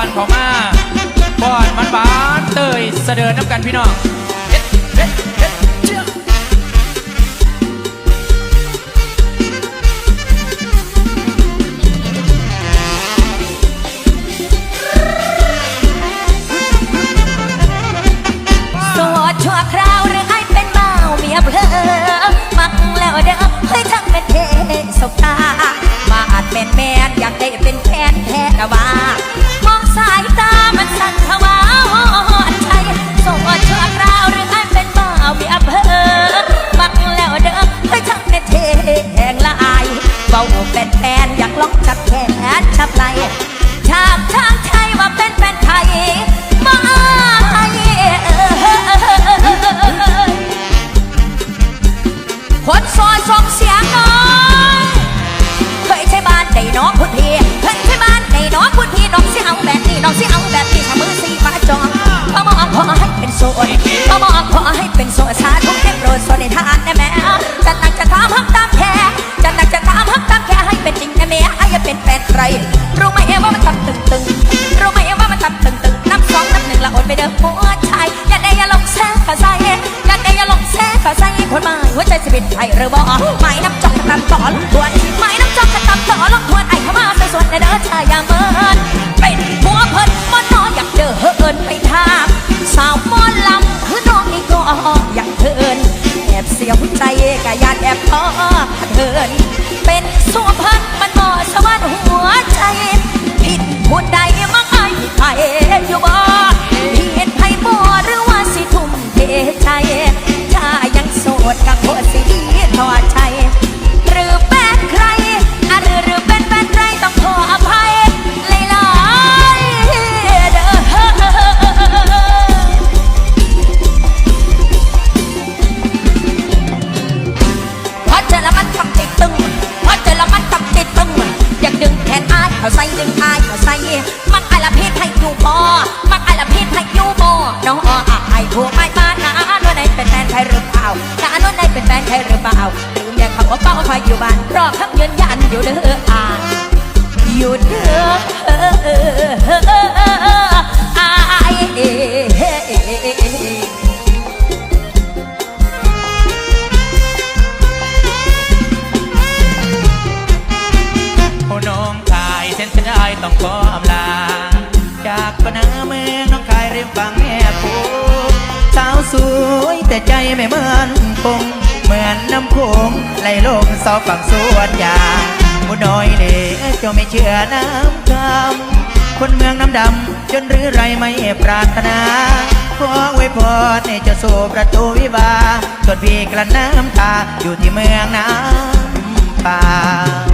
้อนเขามาป้อนมันบานเตยเสด็จน้ำกันพี่น้อง ฟังแม่พูสาวสวยแต่ใจไม่เหมือนคงเหมือนน้ำโขงไหลลงสอบฝั่งสวนยางผู้น้อยเด็กจะไม่เชื่อน้ำคำคนเมืองน้ำดำจนหรือไรไม่ปรารถนาขอไว้พอในจะสู่ประตูวิวาส่นพี่กลั้นน้ำตาอยู่ที่เมืองน้ำป่า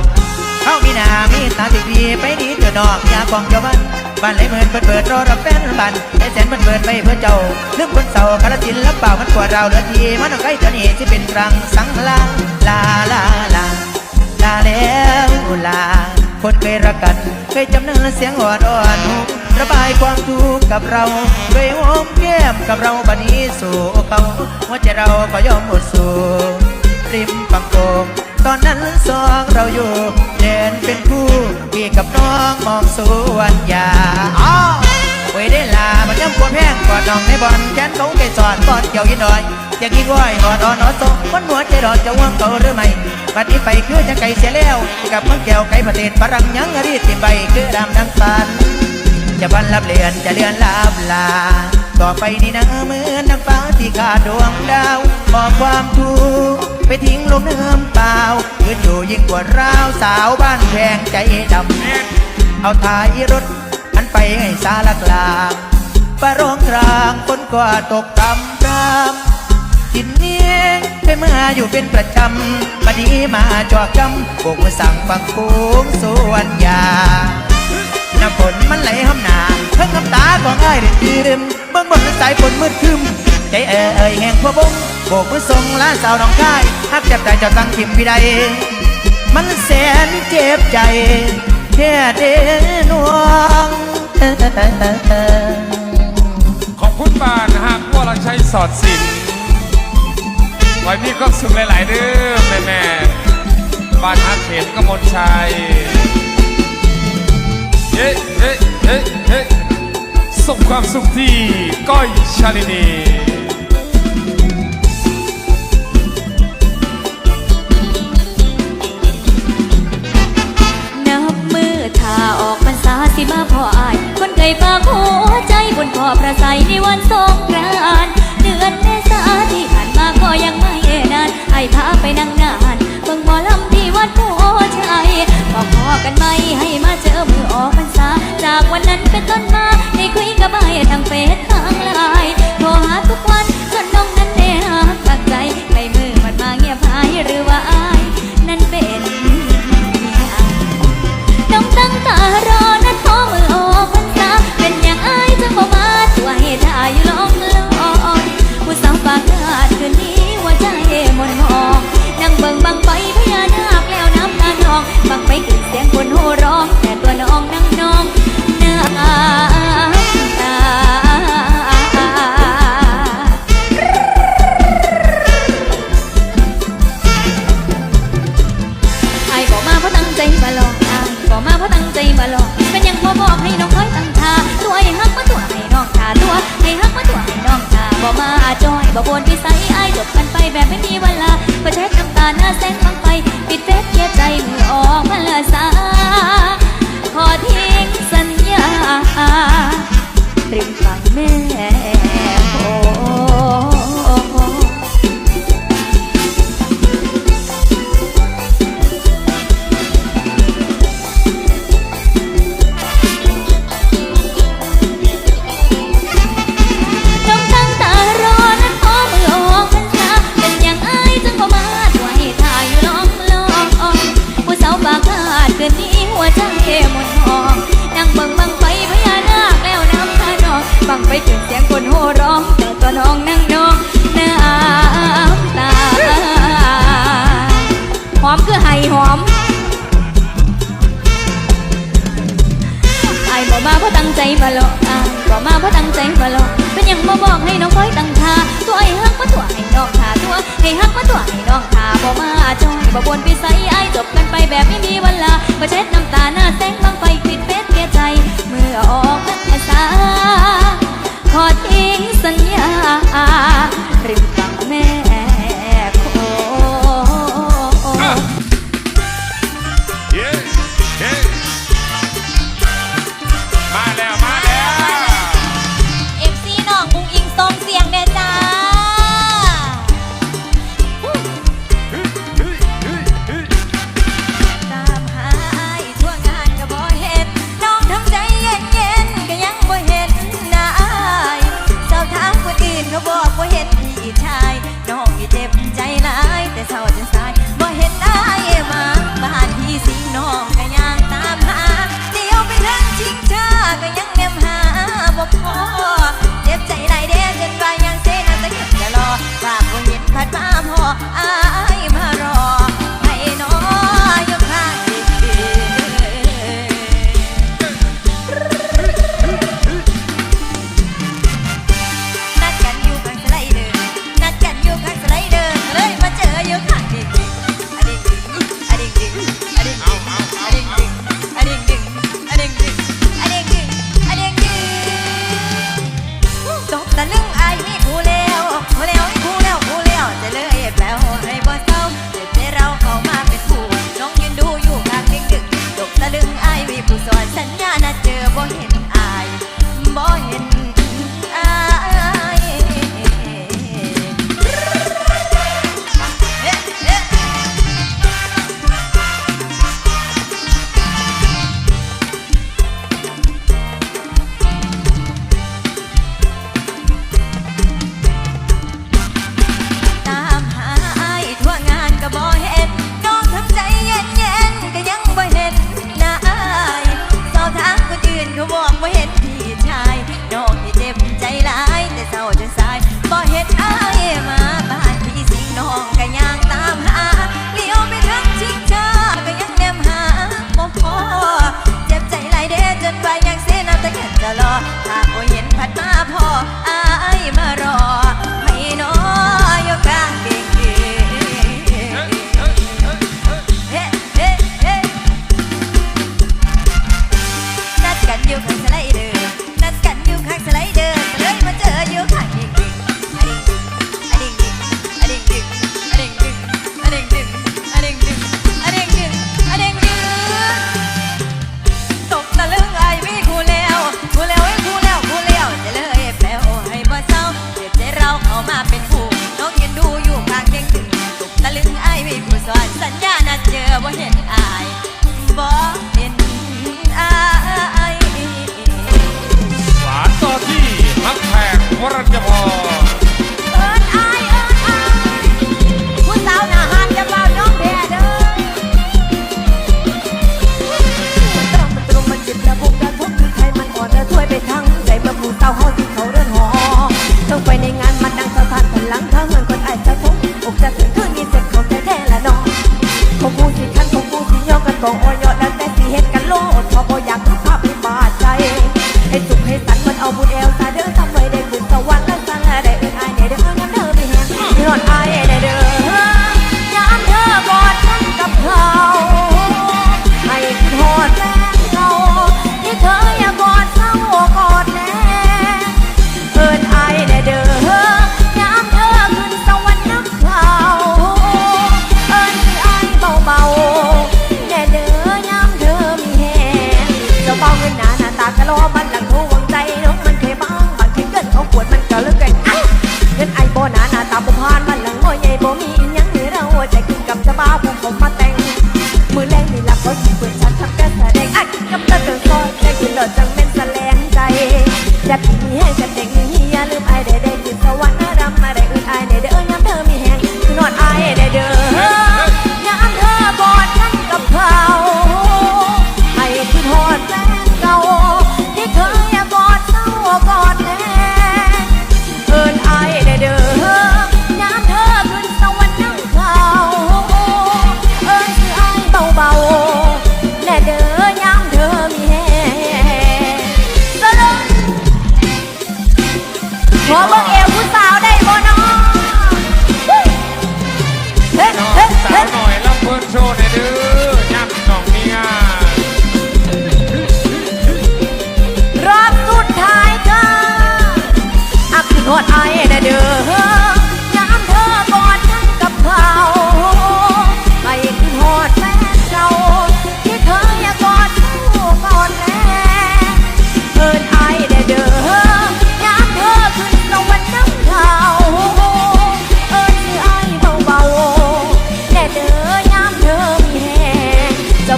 นามีตาติดีไปดีเถอะดอกยาของเจ้าบ้านบ้านไหลเมินเปิดเปิดรอรับแฟนบ้านไหลแสนเปิดเปิดไปเพื่อเจ้าเรื่องคนเสาคาราจินรับเปล่ามันกว่าเราเหลือทีมันเอาใกล้จะนี่ที่เป็นรังสังลาลาลาลาลาแล้วลาคนเคยรักกันเคยจำเนื้อเสียงอ่อนอ่อนระบายความทุกข์กับเราด้วยหอมแก้มกับเราบันนี้สู่เขาว่าใจเราก็ยอมหมดสู้ริมปังโกตอนนั้นสองเราอยู่ นเป็นผู้พี่กับน้องมองสวนยาอ๋อไวได้ลามันย้ำควแพงกอดน้องในบอลแขนเขาแก่สอดบอดเกี่ยวยินดอยอยากกินว้อยหอดอ่อนอ่อนสมมันหัวใจรอดจะว่างเก่าหรือไม่ปัดนี้ไปคือจะไก่เสียแล้ว กับมันแกี่วไก่ประเทศฝรั่งยังรีดติไปคือดำดังตัน จะพันรับเลือนจะเลือนลาบลา ต่อไปนี่นะเหมือนนักฟ้าที่ขาดดวงดาวหอบความทุกข์ไปทิ้งลงเนื้อเปล่ายืนอยู่ยิ่งกว่าร้าวสาวบ้านแพงใจดำเอาทายรถอันไปให้สาลักลาปร้องกลางคนกว่าตกตำรำมจินเนี้ยงไปมาอยู่เป็นประจำมาดีมาจอดจำบกมาสั่งฟังโค้งส่วนยา น้ำฝนมันไหลห้ำหนาเพิ่งน้ำตาของไอ้ายเด่นดีริมเบิ่องบนเป็นสายฝนมืดคึมใจเอ่ยแห้งพวบงโบกมือทรงลาสาวน้องค่ายหักจับใจเจ้าตั้งทิมพี่ใดมันแสนเจ็บใจแค่เดนวงขอบคุณบานนะฮะวกเราใชัสอดสินไว้พี่ก็สุขหลายๆเด้อแม่แม่บานฮักเข็นกมลชัย เฮ้เฮ้เฮ้เฮ้ส่งความสุขที่ก้อยชาลินีนับมือถ้าออกพรรษาสิมาพ่ออาย คนเคยปากหัวใจบนพ่อประใสในวันสงกรานเดือนเมษาที่ผ่านมาก็ยังไม่นานไอ้พาไปนั่งนานเบิ่งหมอลำที่วัดผัวใจ ไอ้ฮักมาตัวให้น้องทาตัวให้ฮักมาตัวให้น้องทาบ่มาจอยบ่บนปิสัไอจบกันไปแบบไม่มีวันลามาเช็ดน้ำตา พอ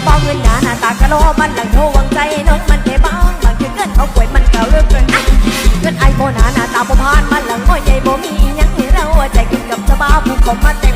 ป้าเงินหนาหน้าตากระโลมันหลังโทวังใจน้องมันเทบ้างบางคือเกินเขาป่วยมันเก่าเลือกเกินอะเกินไอโบหนาหน้าตาบ่พานมันหลังโอ้ยใหญ่บ่มียังให้เราใจกินกับสบ้าผู้เขามัแ